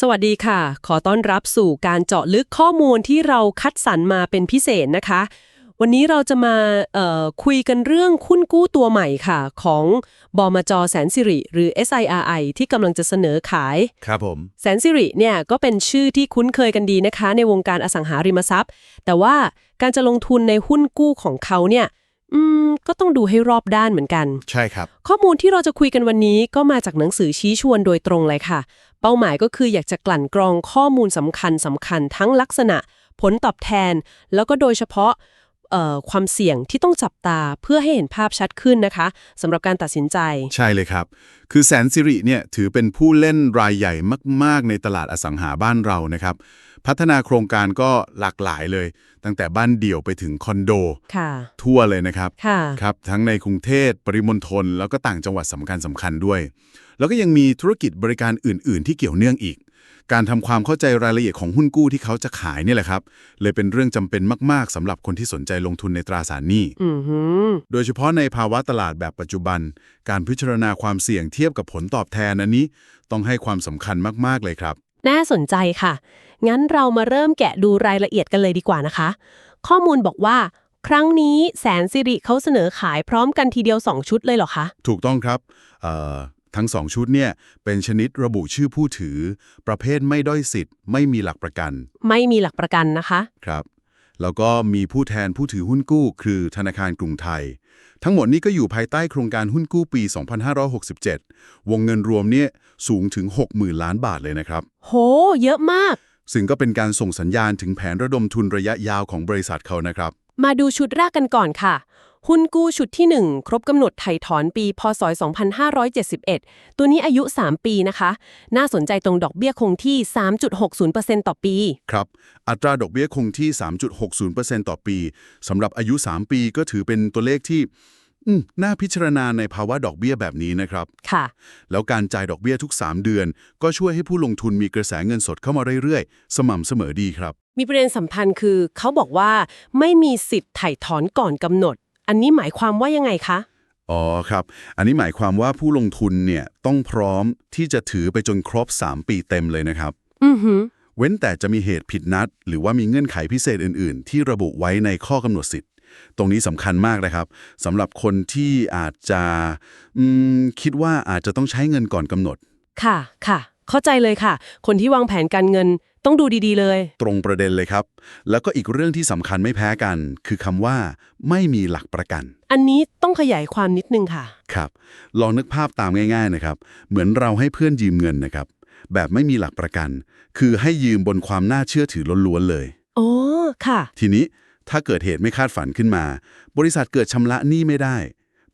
สวัสดีค่ะ ขอต้อนรับสู่การเจาะลึกข้อมูลที่เราคัดสรรมาเป็นพิเศษนะคะ วันนี้เราจะมาเอ่อคุยกันเรื่องคุ้นกู้ตัวใหม่ค่ะ ของบมจแสนสิริ หรือ SIRI ที่กำลังจะเสนอขาย ครับผม แสนสิริเนี่ยก็เป็นชื่อที่คุ้นเคยกันดีนะคะ ในวงการอสังหาริมทรัพย์ แต่ว่าการจะลงทุนในหุ้นกู้ของเขาเนี่ยอืมก็ต้องดูให้รอบด้านเหมือนกัน ใช่ครับ ข้อมูลที่เราจะคุยกันวันนี้ก็มาจากหนังสือชี้ชวนโดยตรงเลยค่ะ เป้าหมายก็คืออยากจะกลั่นกรองข้อมูลสำคัญสำคัญทั้งลักษณะ ผลตอบแทน แล้วก็โดยเฉพาะ ความเสี่ยงที่ต้องจับตาเพื่อให้เห็นภาพชัดขึ้นนะคะสำหรับการตัดสินใจ ใช่เลยครับ คือแสนสิริเนี่ยถือเป็นผู้เล่นรายใหญ่มาก ๆ ในตลาดอสังหาบ้านเรานะครับ พัฒนาโครงการก็หลากหลายเลย ตั้งแต่บ้านเดี่ยวไปถึงคอนโด ค่ะ ทั่วเลยนะครับค่ะ ครับทั้งในกรุงเทพปริมณฑลแล้วก็ต่างจังหวัดสำคัญสำคัญด้วย แล้วก็ยังมีธุรกิจบริการอื่น ๆ ที่เกี่ยวเนื่องอีก การทำความเข้าใจรายละเอียดของหุ้นกู้ที่เขาจะขายเนี่ยแหละครับ เลยเป็นเรื่องจำเป็นมากๆสำหรับคนที่สนใจลงทุนในตราสารหนี้อือหือโดยเฉพาะในภาวะตลาดแบบปัจจุบัน การพิจารณาความเสี่ยงเทียบกับผลตอบแทนอันนี้ ต้องให้ความสำคัญมากๆเลยครับ น่าสนใจค่ะ งั้นเรามาเริ่มแกะดูรายละเอียดกันเลยดีกว่านะคะ ข้อมูลบอกว่าครั้งนี้แสนสิริเขาเสนอขายพร้อมกันทีเดียว 2 ชุดเลยเหรอคะ ถูกต้องครับเอ่อ ทั้งสองชุดเนี่ยเป็นชนิดระบุชื่อผู้ถือ ประเภทไม่ด้อยสิทธิ์ ไม่มีหลักประกัน ไม่มีหลักประกันนะคะ ครับ แล้วก็มีผู้แทนผู้ถือหุ้นกู้ คือธนาคารกรุงไทย ทั้งหมดนี้ก็อยู่ภายใต้โครงการหุ้นกู้ปี 2567 วงเงินรวมเนี่ยสูงถึง 60,000 ล้านบาทเลยนะครับ โห เยอะมาก ซึ่งก็เป็นการส่งสัญญาณถึงแผนระดมทุนระยะยาวของบริษัทเขานะครับ มาดูชุดแรกกันก่อนค่ะ หุ้นกู้ชุดที่ 1 ครบกำหนดไถ่ถอนปี พศ 2571 ตัวนี้อายุ 3 ปีนะคะ น่าสนใจตรงดอกเบี้ยคงที่ 3.60%ต่อปี ครับ อัตราดอกเบี้ยคงที่ 3.60%ต่อปีสำหรับอายุ 3 ปีก็ถือเป็นตัวเลขที่อืมน่าพิจารณาในภาวะดอกเบี้ยแบบนี้นะครับ ค่ะ แล้วการจ่ายดอกเบี้ยทุก 3 เดือน ก็ช่วยให้ผู้ลงทุนมีกระแสเงินสดเข้ามาเรื่อยๆ สม่ำเสมอดีครับ มีประเด็นสำคัญคือ เขาบอกว่าไม่มีสิทธิ์ไถ่ถอนก่อนกำหนด อันนี้หมายความว่ายังไงคะ อ๋อครับ อันนี้หมายความว่าผู้ลงทุนเนี่ยต้องพร้อมที่จะถือไปจนครบ 3 ปีเต็มเลยนะครับ อือหือเว้นแต่จะมีเหตุผิดนัด หรือว่ามีเงื่อนไขพิเศษอื่น ๆ ที่ระบุไว้ในข้อกำหนดสิทธิ์ ตรงนี้สำคัญมากนะครับสำหรับคนที่อาจจะอืมคิดว่าอาจจะต้องใช้เงินก่อนกำหนด ค่ะค่ะ เข้าใจเลยค่ะ คนที่วางแผนการเงิน ต้องดูดีๆเลย ตรงประเด็นเลยครับ แล้วก็อีกเรื่องที่สำคัญไม่แพ้กัน คือคำว่า ไม่มีหลักประกัน อันนี้ต้องขยายความนิดนึงค่ะ ครับ ลองนึกภาพตามง่าย ๆนะครับ เหมือนเราให้เพื่อนยืมเงินนะครับ แบบไม่มีหลักประกัน คือให้ยืมบนความน่าเชื่อถือล้วนๆเลยอ๋อค่ะ ทีนี้ถ้าเกิดเหตุไม่คาดฝันขึ้นมา บริษัทเกิดชำระหนี้ไม่ได้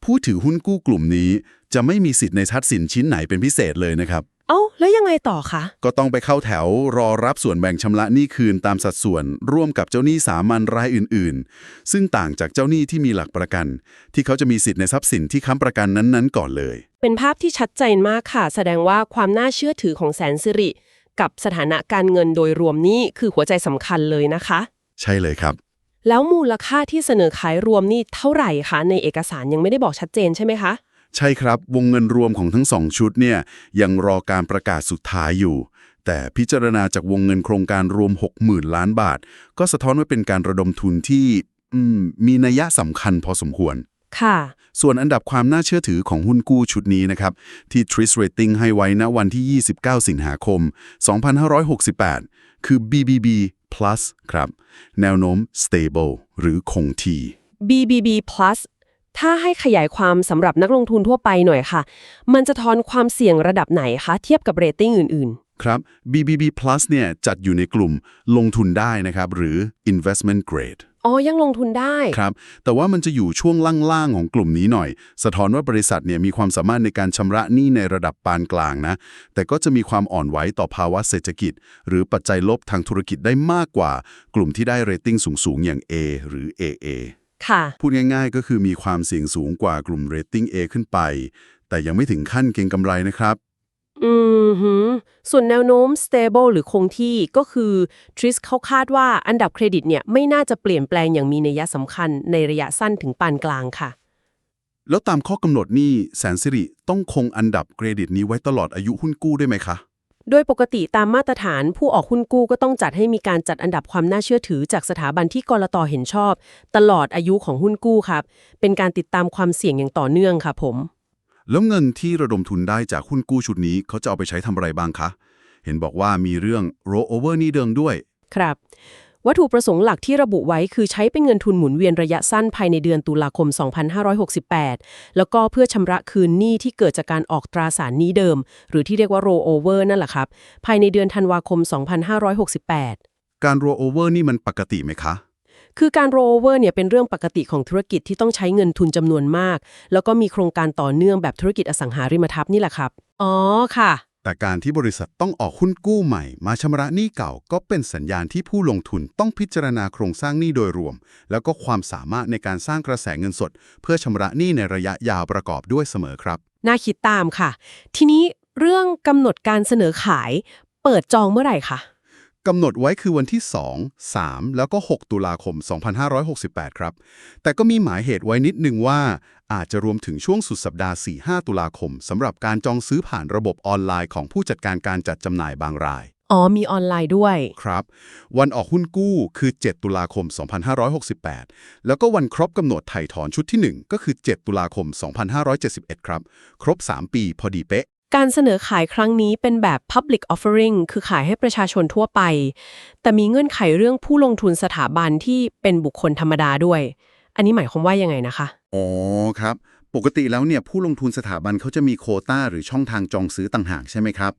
ผู้ถือหุ้นกู้กลุ่มนี้ จะไม่มีสิทธิ์ในทรัพย์สินชิ้นไหนเป็นพิเศษเลยนะครับ เอ้า แล้วยังไงต่อคะ ก็ต้องไปเข้าแถวรอรับส่วนแบ่งชำระหนี้คืนตามสัดส่วน ร่วมกับเจ้าหนี้สามัญรายอื่นๆ ซึ่งต่างจากเจ้าหนี้ที่มีหลักประกัน ที่เขาจะมีสิทธิ์ในทรัพย์สินที่ค้ำประกันนั้นๆ ก่อนเลย เป็นภาพที่ชัดเจนมากค่ะ แสดงว่าความน่าเชื่อถือของแสนสิริ กับสถานะการเงินโดยรวมนี่คือหัวใจสำคัญเลยนะคะ ใช่เลยครับ แล้วมูลค่าที่เสนอขายรวมนี่เท่าไหร่คะในเอกสารยังไม่ได้บอกชัดเจนใช่ไหมคะ ใช่ครับวงเงินรวมของทั้งสองชุดเนี่ยยังรอการประกาศสุดท้ายอยู่ แต่พิจารณาจากวงเงินโครงการรวม 60,000 ล้านบาท ก็สะท้อนว่าเป็นการระดมทุนที่อืมมีนัยสำคัญพอสมควรค่ะ ส่วนอันดับความน่าเชื่อถือของหุ้นกู้ชุดนี้นะครับ ที่ TRIS Rating ให้ไว้ณวันที่ 29 สิงหาคม 2568 คือ BBB Plus ครับ แนวโน้ม stable หรือคงที่ BBB plus ถ้าให้ขยายความสำหรับนักลงทุนทั่วไปหน่อยค่ะ มันจะทอนความเสี่ยงระดับไหนคะเทียบกับเรตติ้งอื่นครับ BBB Plus เนี่ยจัดอยู่ในกลุ่มลงทุนได้นะครับ หรือ investment grade ๆอ๋อ ยังลงทุนได้ ครับ แต่ว่ามันจะอยู่ช่วงล่างๆ ของกลุ่มนี้หน่อย สะท้อนว่าบริษัทเนี่ยมีความสามารถในการชำระหนี้ในระดับปานกลางนะ แต่ก็จะมีความอ่อนไหวต่อภาวะเศรษฐกิจ หรือปัจจัยลบทางธุรกิจได้มากกว่า กลุ่มที่ได้เรตติ้งสูงๆ อย่าง A หรือ AA ค่ะ พูดง่ายๆ ก็คือมีความเสี่ยงสูงกว่ากลุ่มเรตติ้ง A ขึ้นไป แต่ยังไม่ถึงขั้นเก็งกำไรนะครับ อืมหือส่วนแนวโน้ม stable หรือคงที่ก็คือ TRIS เขาคาดว่าอันดับเครดิตเนี่ยไม่น่าจะเปลี่ยนแปลงอย่างมีนัยสำคัญในระยะสั้นถึงปานกลางค่ะ แล้วตามข้อกำหนดนี่แสนสิริต้องคงอันดับเครดิตนี้ไว้ตลอดอายุหุ้นกู้ได้ไหมคะ โดยปกติตามมาตรฐานผู้ออกหุ้นกู้ก็ต้องจัดให้มีการจัดอันดับความน่าเชื่อถือจากสถาบันที่กรตเห็นชอบ ตลอดอายุของหุ้นกู้ครับ เป็นการติดตามความเสี่ยงอย่างต่อเนื่องค่ะผม แล้วเงินที่ระดมทุนได้จากหุ้นกู้ชุดนี้เขาจะเอาไปใช้ทำอะไรบ้างคะ เห็นบอกว่ามีเรื่อง rollover นี่เดิงด้วย ครับ วัตถุประสงค์หลักที่ระบุไว้คือใช้เป็นเงินทุนหมุนเวียนระยะสั้นภายในเดือนตุลาคม 2568 แล้วก็เพื่อชำระคืนหนี้ที่เกิดจากการออกตราสารหนี้เดิม หรือที่เรียกว่า rollover นั่นแหละครับ ภายในเดือนธันวาคม 2568 การ rollover นี่มันปกติไหมคะคือการ rollover เนี่ยเป็นเรื่องปกติของธุรกิจที่ต้องใช้เงินทุนจำนวนมาก แล้วก็มีโครงการต่อเนื่องแบบธุรกิจอสังหาริมทรัพย์นี่แหละครับ อ๋อค่ะ แต่การที่บริษัทต้องออกหุ้นกู้ใหม่ มาชำระหนี้เก่าก็เป็นสัญญาณที่ผู้ลงทุนต้องพิจารณาโครงสร้างหนี้โดยรวม แล้วก็ความสามารถในการสร้างกระแสเงินสด เพื่อชำระหนี้ในระยะยาวประกอบด้วยเสมอครับ น่าคิดตามค่ะ ทีนี้เรื่องกำหนดการเสนอขาย เปิดจองเมื่อไหร่คะ กำหนดไว้คือวันที่ 2 3 แล้วก็ 6 ตุลาคม 2568 ครับ แต่ก็มีหมายเหตุไว้นิดนึงว่า อาจจะรวมถึงช่วงสุดสัปดาห์ 4-5 ตุลาคมสำหรับการจองซื้อผ่านระบบออนไลน์ของผู้จัดการการจัดจำหน่ายบางราย อ๋อ มีออนไลน์ด้วย ครับ วันออกหุ้นกู้คือ 7 ตุลาคม 2568 แล้วก็วันครบกำหนดไถ่ถอนชุดที่ 1 ก็คือ 7 ตุลาคม 2571 ครับ ครบ 3 ปีพอดีเป๊ะ การเสนอขายครั้งนี้เป็นแบบ Public Offering คือขายให้ประชาชนทั่วไป แต่มีเงื่อนไขเรื่องผู้ลงทุนสถาบันที่เป็นบุคคลธรรมดาด้วย อันนี้หมายความว่ายังไงนะคะ อ๋อครับ ปกติแล้วเนี่ยผู้ลงทุนสถาบันเขาจะมีโคต้าหรือช่องทางจองซื้อต่างหากใช่ไหมครับ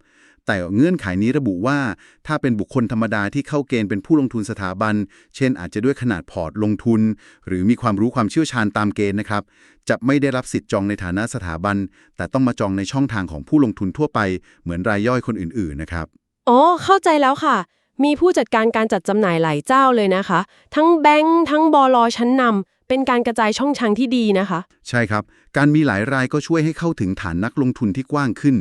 แต่เงื่อนไขนี้ระบุว่า ถ้าเป็นบุคคลธรรมดาที่เข้าเกณฑ์เป็นผู้ลงทุนสถาบัน เช่น อาจจะด้วยขนาดพอร์ตลงทุน หรือมีความรู้ความเชี่ยวชาญตามเกณฑ์นะครับ จะไม่ได้รับสิทธิ์จองในฐานะสถาบัน แต่ต้องมาจองในช่องทางของผู้ลงทุนทั่วไป เหมือนรายย่อยคนอื่นๆนะครับ อ๋อ เข้าใจแล้วค่ะ มีผู้จัดการการจัดจำหน่ายหลายเจ้าเลยนะคะ ทั้งแบงค์ทั้งบลชั้นนำ เป็นการกระจายช่องทางที่ดีนะคะ ใช่ครับ การมีหลายรายก็ช่วยให้เข้าถึงฐานนักลงทุนที่กว้างขึ้น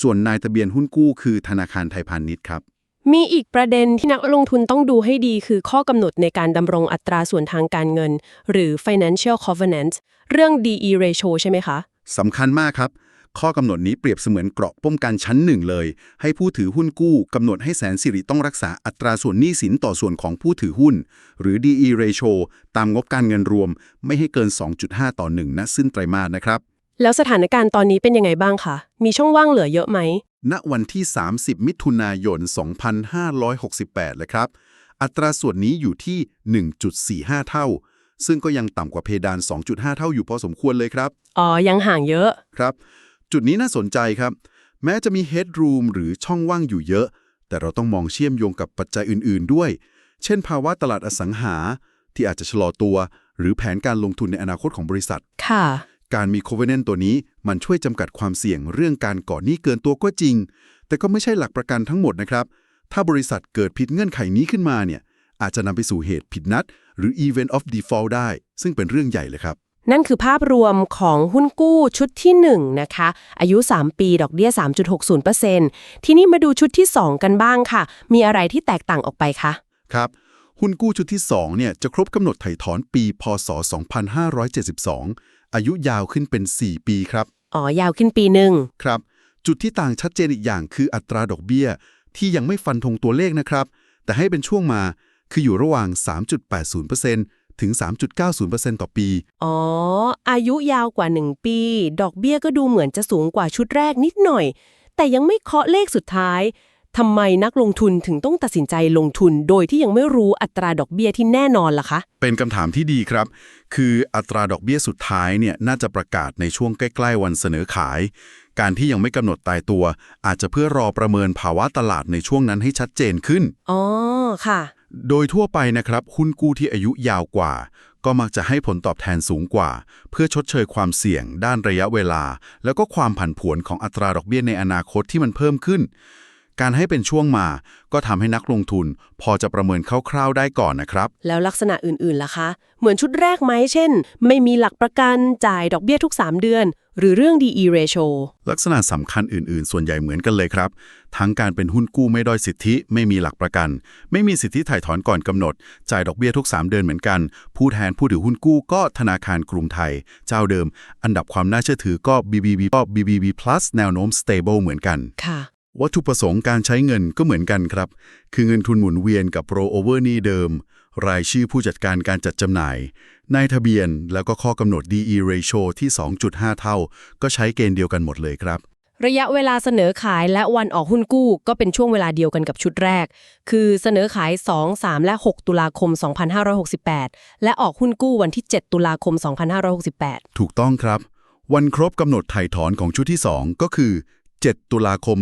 ส่วนนายทะเบียนหุ้นกู้คือธนาคารไทยพาณิชย์ครับ มีอีกประเด็นที่นักลงทุนต้องดูให้ดีคือข้อกำหนดในการดำรงอัตราส่วนทางการเงิน หรือ financial covenant เรื่อง DE ratio ใช่ไหมคะสำคัญมากครับ ข้อกำหนดนี้เปรียบเสมือนเกราะป้องกันชั้นหนึ่งเลย ให้ผู้ถือหุ้นกู้กำหนดให้แสนสิริต้องรักษาอัตราส่วนหนี้สินต่อส่วนของผู้ถือหุ้น หรือ DE ratio ตามงบการเงินรวม ไม่ให้เกิน 2.5 ต่อ1ณสิ้นไตรมาสนะครับ แล้วสถานการณ์ตอนนี้เป็นยังไงบ้างคะ มีช่องว่างเหลือเยอะไหม ณ วันที่ 30 มิถุนายน 2568 เลยครับ อัตราส่วนนี้อยู่ที่ 1.45 เท่าซึ่งก็ยังต่ำกว่าเพดาน 2.5 เท่าอยู่พอสมควรเลยครับ อ๋อ ยังห่างเยอะ ครับ จุดนี้น่าสนใจครับ แม้จะมี headroom หรือช่องว่างอยู่เยอะ แต่เราต้องมองเชื่อมโยงกับปัจจัยอื่น ๆ ด้วย เช่น ภาวะตลาดอสังหา ที่อาจจะชะลอตัว หรือแผนการลงทุนในอนาคตของบริษัท ค่ะ การมี covenant ตัวนี้มันช่วยจำกัดความเสี่ยงเรื่องการก่อหนี้เกินตัวก็จริง แต่ก็ไม่ใช่หลักประกันทั้งหมดนะครับ ถ้าบริษัทเกิดผิดเงื่อนไขนี้ขึ้นมาเนี่ยอาจจะนำไปสู่เหตุผิดนัด หรือ event of default ได้ ซึ่งเป็นเรื่องใหญ่เลยครับ นั่นคือภาพรวมของหุ้นกู้ชุดที่ 1 นะคะ อายุ 3 ปีดอกเบี้ย 3.60%ทีนี้มาดูชุดที่ 2 กันบ้างค่ะ มีอะไรที่แตกต่างออกไปคะ ครับ หุ้นกู้ชุดที่ 2 เนี่ยจะครบกำหนดไถ่ถอนปี พศ 2572 อายุยาวขึ้นเป็น 4 ปีครับ อ๋อ ยาวขึ้นปีหนึ่งครับ จุดที่ต่างชัดเจนอีกอย่างคืออัตราดอกเบี้ย ที่ยังไม่ฟันธงตัวเลขนะครับ แต่ให้เป็นช่วงมาคืออยู่ระหว่าง 3.80% ถึง 3.90%ต่อปี อ๋อ อายุยาวกว่า 1 ปี ดอกเบี้ยก็ดูเหมือนจะสูงกว่าชุดแรกนิดหน่อย แต่ยังไม่เคาะเลขสุดท้ายทำไมนักลงทุนถึงต้องตัดสินใจลงทุนโดยที่ยังไม่รู้อัตราดอกเบี้ยที่แน่นอนล่ะคะ เป็นคำถามที่ดีครับ คืออัตราดอกเบี้ยสุดท้ายเนี่ยน่าจะประกาศในช่วงใกล้ ๆ วันเสนอขาย การที่ยังไม่กำหนดตายตัว อาจจะเพื่อรอประเมินภาวะตลาดในช่วงนั้นให้ชัดเจนขึ้น อ๋อ ค่ะ โดยทั่วไปนะครับหุ้นกู้ที่อายุยาวกว่า ก็มักจะให้ผลตอบแทนสูงกว่า เพื่อชดเชยความเสี่ยง ด้านระยะเวลา แล้วก็ความผันผวนของอัตราดอกเบี้ยในอนาคตที่มันเพิ่มขึ้น การให้เป็นช่วงมา ก็ทำให้นักลงทุน พอจะประเมินคร่าวๆได้ก่อนนะครับ แล้วลักษณะอื่นๆล่ะคะ เหมือนชุดแรกไหมเช่น ไม่มีหลักประกันจ่ายดอกเบี้ยทุก 3 เดือน หรือเรื่อง DE ratio ลักษณะสำคัญอื่น ๆ ส่วนใหญ่เหมือนกันเลยครับ ทั้งการเป็นหุ้นกู้ไม่ด้อยสิทธิ ไม่มีหลักประกัน ไม่มีสิทธิถ่ายถอนก่อนกำหนด จ่ายดอกเบี้ยทุก 3 เดือนเหมือนกัน ผู้แทนผู้ถือหุ้นกู้ก็ธนาคารกรุงไทย เจ้าเดิม อันดับความน่าเชื่อถือก็ BBB ก็ BBB plus แนวโน้ม stable เหมือนกันค่ะวัตถุประสงค์การใช้เงินก็เหมือนกันครับ คือเงินทุนหมุนเวียนกับ roll over หนี้เดิม รายชื่อผู้จัดการการจัดจำหน่าย นายทะเบียน แล้วก็ข้อกำหนด DE ratio ที่ 2.5 เท่า ก็ใช้เกณฑ์เดียวกันหมดเลยครับ ระยะเวลาเสนอขายและวันออกหุ้นกู้ ก็เป็นช่วงเวลาเดียวกันกับชุดแรก คือเสนอขาย 2 3 และ 6 ตุลาคม 2568 และออกหุ้นกู้วันที่ 7 ตุลาคม 2568 ถูกต้องครับ วันครบกำหนดไถ่ถอนของชุดที่ 2 ก็คือ 7 ตุลาคม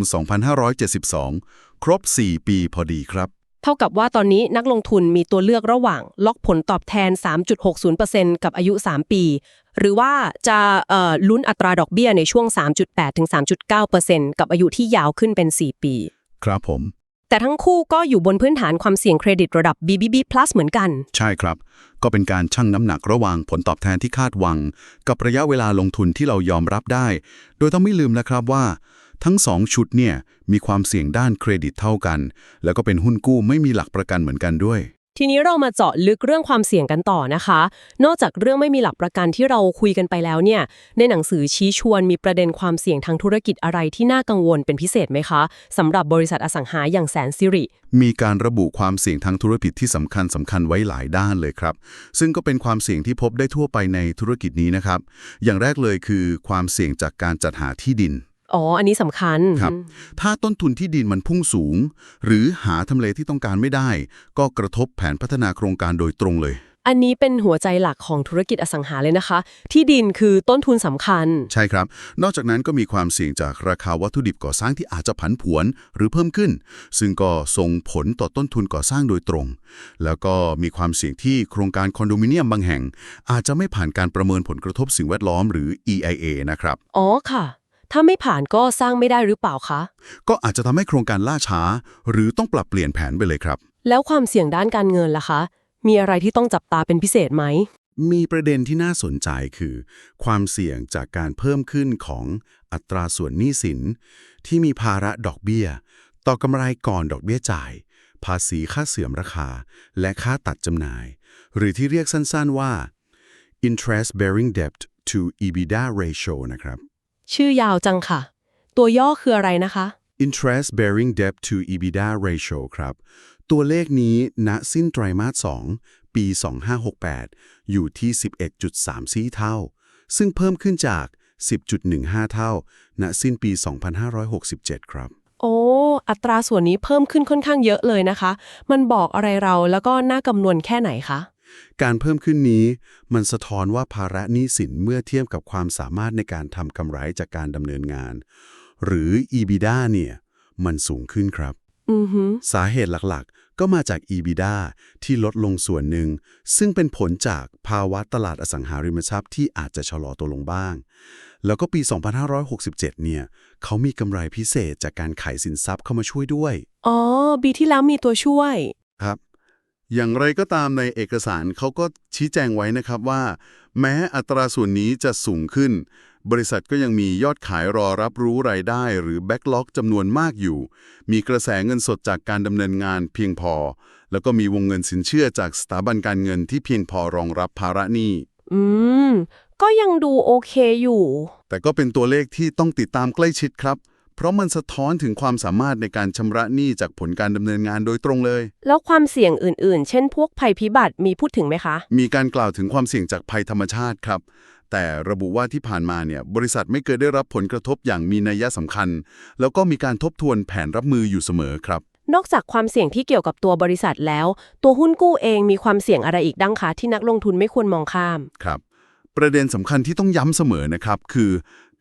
2572 ครบ 4 ปีพอดีครับ เท่ากับว่าตอนนี้นักลงทุนมีตัวเลือกระหว่าง ล็อกผลตอบแทน 3.60%กับอายุ 3 ปี หรือว่าจะเอ่อลุ้นอัตราดอกเบี้ยในช่วง 3.8ถึง3.9%กับอายุที่ยาวขึ้นเป็น 4 ปี ครับผม แต่ทั้งคู่ก็อยู่บนพื้นฐานความเสี่ยงเครดิตระดับ BBB+ เหมือนกัน ใช่ครับ ก็เป็นการชั่งน้ำหนักระหว่างผลตอบแทนที่คาดหวัง กับระยะเวลาลงทุนที่เรายอมรับได้ โดยต้องไม่ลืมนะครับว่า ทั้ง 2 ชุดเนี่ยมีความเสี่ยงด้านเครดิตเท่ากัน แล้วก็เป็นหุ้นกู้ไม่มีหลักประกันเหมือนกันด้วย ทีนี้เรามาเจาะลึกเรื่องความเสี่ยงกันต่อนะคะ นอกจากเรื่องไม่มีหลักประกันที่เราคุยกันไปแล้วเนี่ย ในหนังสือชี้ชวนมีประเด็นความเสี่ยงทางธุรกิจอะไรที่น่ากังวลเป็นพิเศษไหมคะสำหรับบริษัทอสังหาอย่างแสนสิริ มีการระบุความเสี่ยงทางธุรกิจที่สำคัญสำคัญไว้หลายด้านเลยครับ ซึ่งก็เป็นความเสี่ยงที่พบได้ทั่วไปในธุรกิจนี้นะครับ อย่างแรกเลยคือ ความเสี่ยงจากการจัดหาที่ดิน อ๋อ อันนี้สำคัญ ครับ ถ้าต้นทุนที่ดินมันพุ่งสูง หรือหาทำเลที่ต้องการไม่ได้ ก็กระทบแผนพัฒนาโครงการโดยตรงเลย อันนี้เป็นหัวใจหลักของธุรกิจอสังหาเลยนะคะ ที่ดินคือต้นทุนสำคัญ ใช่ครับ นอกจากนั้นก็มีความเสี่ยงจากราคาวัตถุดิบก่อสร้างที่อาจจะผันผวนหรือเพิ่มขึ้น ซึ่งก็ส่งผลต่อต้นทุนก่อสร้างโดยตรง แล้วก็มีความเสี่ยงที่โครงการคอนโดมิเนียมบางแห่ง อาจจะไม่ผ่านการประเมินผลกระทบสิ่งแวดล้อมหรือ EIA นะครับ อ๋อค่ะ ถ้าไม่ผ่านก็สร้างไม่ได้หรือเปล่าคะ ก็อาจจะทำให้โครงการล่าช้า หรือต้องปรับเปลี่ยนแผนไปเลยครับ แล้วความเสี่ยงด้านการเงินล่ะคะ มีอะไรที่ต้องจับตาเป็นพิเศษไหม มีประเด็นที่น่าสนใจคือ ความเสี่ยงจากการเพิ่มขึ้นของอัตราส่วนหนี้สิน ที่มีภาระดอกเบี้ย ต่อกำไรก่อนดอกเบี้ยจ่าย ภาษีค่าเสื่อมราคา และค่าตัดจำหน่าย หรือที่เรียกสั้นๆว่า interest bearing debt to EBITDA ratio นะครับ ชื่อยาวจังค่ะ ตัวย่อคืออะไรนะคะ interest bearing debt to EBITDA ratio ครับ ตัวเลขนี้ณสิ้นไตรมาส 2 ปี 2568 อยู่ที่ 11.34 เท่า ซึ่งเพิ่มขึ้นจาก 10.15 เท่า ณ สิ้นปี 2567 ครับ โอ้ อัตราส่วนนี้เพิ่มขึ้นค่อนข้างเยอะเลยนะคะ มันบอกอะไรเราแล้วก็น่ากำนวณแค่ไหนคะ การเพิ่มขึ้นนี้มันสะท้อนว่าภาระหนี้สินเมื่อเทียบกับความสามารถในการทำกำไรจากการดำเนินงาน หรือ EBITDA เนี่ยมันสูงขึ้นครับอือฮึสาเหตุหลักๆ ก็มาจาก EBITDA ที่ลดลงส่วนหนึ่ง ซึ่งเป็นผลจากภาวะตลาดอสังหาริมทรัพย์ที่อาจจะชะลอตัวลงบ้าง แล้วก็ปี 2567 เนี่ยเขามีกำไรพิเศษจากการขายสินทรัพย์เข้ามาช่วยด้วย อ๋อ ปีที่แล้วมีตัวช่วย ครับ อย่างไรก็ตามในเอกสารเขาก็ชี้แจงไว้นะครับว่า แม้อัตราส่วนนี้จะสูงขึ้น บริษัทก็ยังมียอดขายรอรับรู้รายได้หรือแบ็กล็อกจำนวนมากอยู่ มีกระแสเงินสดจากการดำเนินงานเพียงพอ แล้วก็มีวงเงินสินเชื่อจากสถาบันการเงินที่เพียงพอรองรับภาระหนี้อืม ก็ยังดูโอเคอยู่ แต่ก็เป็นตัวเลขที่ต้องติดตามใกล้ชิดครับ เพราะมันสะท้อนถึงความสามารถในการชำระหนี้จากผลการดำเนินงานโดยตรงเลย แล้วความเสี่ยงอื่นๆ เช่นพวกภัยพิบัติมีพูดถึงไหมคะ มีการกล่าวถึงความเสี่ยงจากภัยธรรมชาติครับ แต่ระบุว่าที่ผ่านมาเนี่ยบริษัทไม่เคยได้รับผลกระทบอย่างมีนัยสำคัญ แล้วก็มีการทบทวนแผนรับมืออยู่เสมอครับ นอกจากความเสี่ยงที่เกี่ยวกับตัวบริษัทแล้ว ตัวหุ้นกู้เองมีความเสี่ยงอะไรอีกดังคะที่นักลงทุนไม่ควรมองข้าม ครับ ประเด็นสำคัญที่ต้องย้ำเสมอนะครับ คือ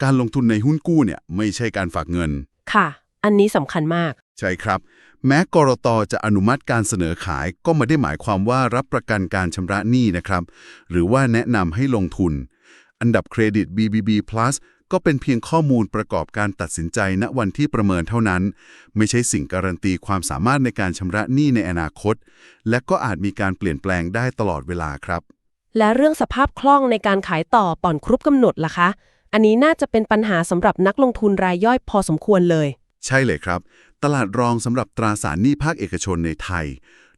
การลงทุนในหุ้นกู้เนี่ยไม่ใช่การฝากเงิน ค่ะ อันนี้สำคัญมาก ใช่ครับ แม้กรตจะอนุมัติการเสนอขายก็ไม่ได้หมายความว่ารับประกันการชำระหนี้นะครับ หรือว่าแนะนำให้ลงทุน อันดับเครดิต BBB+ ก็เป็นเพียงข้อมูลประกอบการตัดสินใจณวันที่ประเมินเท่านั้น ไม่ใช่สิ่งการันตีความสามารถในการชำระหนี้ในอนาคต และก็อาจมีการเปลี่ยนแปลงได้ตลอดเวลาครับ และเรื่องสภาพคล่องในการขายต่อป่อนครบกำหนดล่ะคะ อันนี้น่าจะเป็นปัญหาสำหรับนักลงทุนรายย่อยพอสมควรเลย ใช่เลยครับ ตลาดรองสำหรับตราสารหนี้ภาคเอกชนในไทย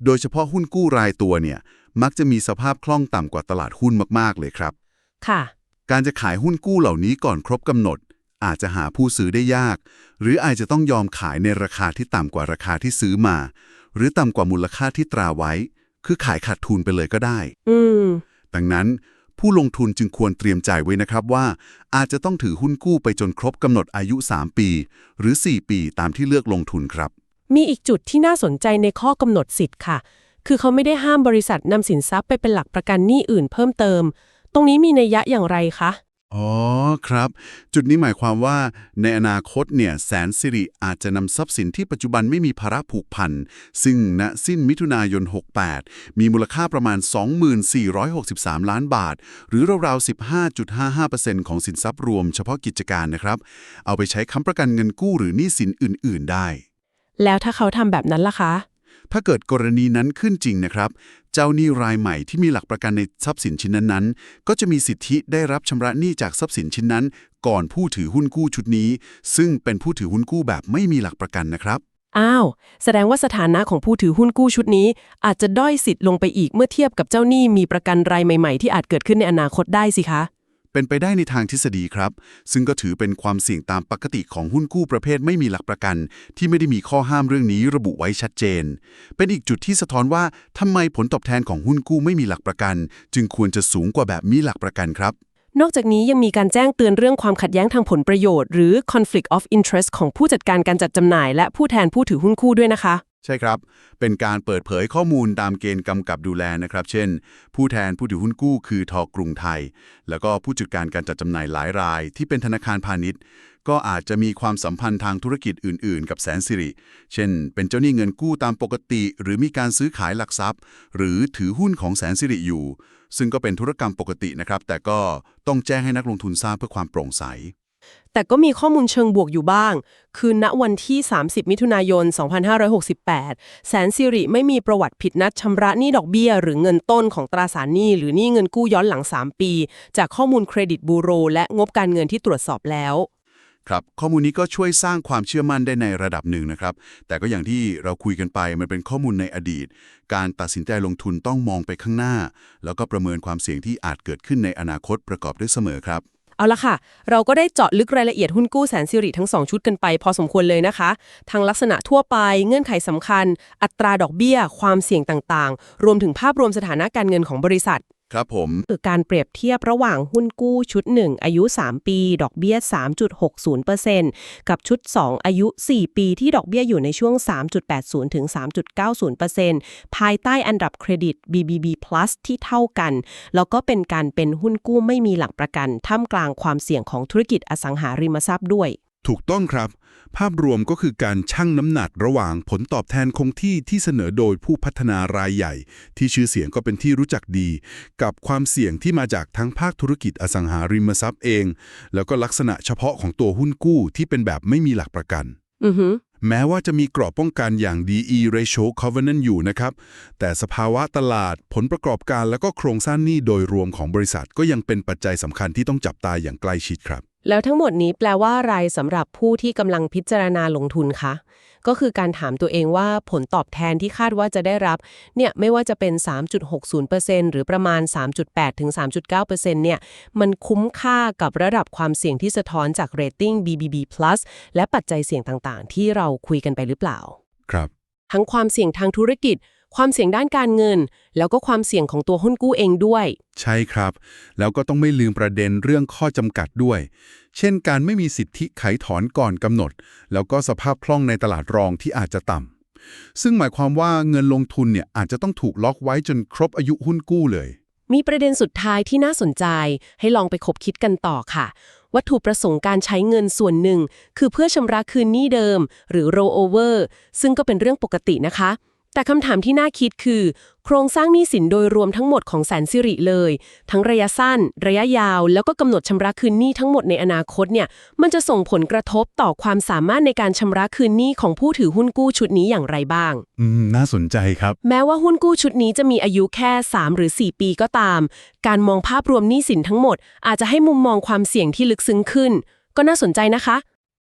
โดยเฉพาะหุ้นกู้รายตัวเนี่ย มักจะมีสภาพคล่องต่ำกว่าตลาดหุ้นมากๆเลยครับ ค่ะ การจะขายหุ้นกู้เหล่านี้ก่อนครบกำหนด อาจจะหาผู้ซื้อได้ยาก หรืออาจจะต้องยอมขายในราคาที่ต่ำกว่าราคาที่ซื้อมา หรือต่ำกว่ามูลค่าที่ตราไว้ คือขายขาดทุนไปเลยก็ได้ อืม ดังนั้น ผู้ลงทุนจึงควรเตรียมใจไว้นะครับว่า อาจจะต้องถือหุ้นกู้ไปจนครบกำหนดอายุ 3 ปี หรือ 4 ปีตามที่เลือกลงทุนครับ มีอีกจุดที่น่าสนใจในข้อกำหนดสิทธิ์ค่ะ คือเขาไม่ได้ห้ามบริษัทนำสินทรัพย์ไปเป็นหลักประกันหนี้อื่นเพิ่มเติม ตรงนี้มีนัยยะอย่างไรคะ อ๋อครับ จุดนี้หมายความว่า ในอนาคตเนี่ยแสนสิริอาจจะนำทรัพย์สินที่ปัจจุบันไม่มีภาระผูกพัน ซึ่งณสิ้นมิถุนายน 68 มีมูลค่าประมาณ 2463 ล้านบาท หรือราวๆ 15.55%ของสินทรัพย์รวมเฉพาะกิจการนะครับ เอาไปใช้ค้ำประกันเงินกู้หรือหนี้สินอื่น ๆ ได้ แล้วถ้าเขาทำแบบนั้นล่ะคะ ถ้าเกิดกรณีนั้นขึ้นจริงนะครับ เจ้าหนี้รายใหม่ที่มีหลักประกันในทรัพย์สินชิ้นนั้นๆ ก็จะมีสิทธิได้รับชำระหนี้จากทรัพย์สินชิ้นนั้น ก่อนผู้ถือหุ้นกู้ชุดนี้ ซึ่งเป็นผู้ถือหุ้นกู้แบบไม่มีหลักประกันนะครับ อ้าว แสดงว่าสถานะของผู้ถือหุ้นกู้ชุดนี้ อาจจะด้อยสิทธิ์ลงไปอีกเมื่อเทียบกับเจ้าหนี้มีประกันรายใหม่ ๆ ที่อาจเกิดขึ้นในอนาคตได้สิคะ เป็นไปได้ในทางทฤษฎีครับ ซึ่งก็ถือเป็นความเสี่ยงตามปกติของหุ้นกู้ประเภทไม่มีหลักประกัน ที่ไม่ได้มีข้อห้ามเรื่องนี้ระบุไว้ชัดเจน เป็นอีกจุดที่สะท้อนว่าทำไมผลตอบแทนของหุ้นกู้ไม่มีหลักประกัน จึงควรจะสูงกว่าแบบมีหลักประกันครับ นอกจากนี้ยังมีการแจ้งเตือนเรื่องความขัดแย้งทางผลประโยชน์ หรือ conflict of interest ของผู้จัดการการจัดจำหน่าย และผู้แทนผู้ถือหุ้นกู้ด้วยนะคะ ใช่ครับ เป็นการเปิดเผยข้อมูลตามเกณฑ์กำกับดูแลนะครับ เช่น ผู้แทนผู้ถือหุ้นกู้คือทอกรุงไทย แล้วก็ผู้จัดการการจัดจำหน่ายหลายราย ที่เป็นธนาคารพาณิชย์ ก็อาจจะมีความสัมพันธ์ทางธุรกิจอื่น ๆ กับแสนสิริ เช่น เป็นเจ้าหนี้เงินกู้ตามปกติ หรือมีการซื้อขายหลักทรัพย์ หรือถือหุ้นของแสนสิริอยู่ ซึ่งก็เป็นธุรกรรมปกตินะครับ แต่ก็ต้องแจ้งให้นักลงทุนทราบเพื่อความโปร่งใส แต่ก็มีข้อมูลเชิงบวกอยู่บ้าง คือณวันที่ 30 มิถุนายน 2568 แสนสิริไม่มีประวัติผิดนัดชำระหนี้ดอกเบี้ย หรือเงินต้นของตราสารหนี้หรือหนี้เงินกู้ย้อนหลัง 3 ปี จากข้อมูลเครดิตบูโร และงบการเงินที่ตรวจสอบแล้วครับข้อมูลนี้ก็ช่วยสร้างความเชื่อมั่นได้ในระดับหนึ่งนะครับ แต่ก็อย่างที่เราคุยกันไปมันเป็นข้อมูลในอดีต การตัดสินใจลงทุนต้องมองไปข้างหน้า แล้วก็ประเมินความเสี่ยงที่อาจเกิดขึ้นในอนาคตประกอบด้วยเสมอครับ เอาละค่ะ เราก็ได้เจาะลึกรายละเอียดหุ้นกู้แสนสิริทั้ง 2 ชุดกันไป พอสมควรเลยนะคะ ทั้งลักษณะทั่วไป เงื่อนไขสำคัญ อัตราดอกเบี้ย ความเสี่ยงต่างๆ รวมถึงภาพรวมสถานะการเงินของบริษัท ครับผม คือการเปรียบเทียบระหว่างหุ้นกู้ชุด 1 อายุ 3 ปี ดอกเบี้ย 3.60%กับชุด 2 อายุ 4 ปีที่ดอกเบี้ยอยู่ในช่วง 3.80 ถึง 3.90%ภายใต้อันดับเครดิต BBB+ ที่เท่ากัน แล้วก็เป็นการเป็นหุ้นกู้ไม่มีหลักประกันท่ามกลางความเสี่ยงของธุรกิจอสังหาริมทรัพย์ด้วย ถูกต้องครับ ภาพรวมก็คือการชั่งน้ำหนักระหว่างผลตอบแทนคงที่ที่เสนอโดยผู้พัฒนารายใหญ่ ที่ชื่อเสียงก็เป็นที่รู้จักดี กับความเสี่ยงที่มาจากทั้งภาคธุรกิจอสังหาริมทรัพย์เอง แล้วก็ลักษณะเฉพาะของตัวหุ้นกู้ที่เป็นแบบไม่มีหลักประกัน อือฮึแม้ว่าจะมีกรอบป้องกันอย่าง DE ratio covenant อยู่นะครับ แต่สภาวะตลาด ผลประกอบการและก็โครงสร้างหนี้โดยรวมของบริษัทก็ยังเป็นปัจจัยสำคัญที่ต้องจับตาอย่างใกล้ชิดครับ แล้วทั้งหมดนี้แปลว่าอะไรสำหรับผู้ที่กำลังพิจารณาลงทุนคะ ก็คือการถามตัวเองว่าผลตอบแทนที่คาดว่าจะได้รับ เนี่ยไม่ว่าจะเป็น 3.60%หรือประมาณ 3.8 ถึง 3.9%เนี่ย มันคุ้มค่ากับระดับความเสี่ยงที่สะท้อนจากเรตติ้ง BBB+ และปัจจัยเสี่ยงต่างๆ ที่เราคุยกันไปหรือเปล่า ครับ ทั้งความเสี่ยงทางธุรกิจ ความเสี่ยงด้านการเงิน แล้วก็ความเสี่ยงของตัวหุ้นกู้เองด้วย ใช่ครับ แล้วก็ต้องไม่ลืมประเด็นเรื่องข้อจำกัดด้วย เช่นการไม่มีสิทธิไขถอนก่อนกำหนด แล้วก็สภาพคล่องในตลาดรองที่อาจจะต่ำซึ่งหมายความว่าเงินลงทุนเนี่ยอาจจะต้องถูกล็อกไว้จนครบอายุหุ้นกู้เลย มีประเด็นสุดท้ายที่น่าสนใจ ให้ลองไปคบคิดกันต่อค่ะวัตถุประสงค์การใช้เงินส่วนหนึ่ง คือเพื่อชำระคืนหนี้เดิม หรือ rollover ซึ่งก็เป็นเรื่องปกตินะคะ แต่คำถามที่น่าคิดคือ โครงสร้างหนี้สินโดยรวมทั้งหมดของแสนสิริเลย ทั้งระยะสั้น ระยะยาว แล้วก็กำหนดชำระคืนหนี้ทั้งหมดในอนาคตเนี่ยมันจะส่งผลกระทบต่อความสามารถในการชำระคืนหนี้ของผู้ถือหุ้นกู้ชุดนี้อย่างไรบ้าง อืมน่าสนใจครับ แม้ว่าหุ้นกู้ชุดนี้จะมีอายุแค่ 3 หรือ 4 ปีก็ตาม การมองภาพรวมหนี้สินทั้งหมด อาจจะให้มุมมองความเสี่ยงที่ลึกซึ้งขึ้น ก็น่าสนใจนะคะ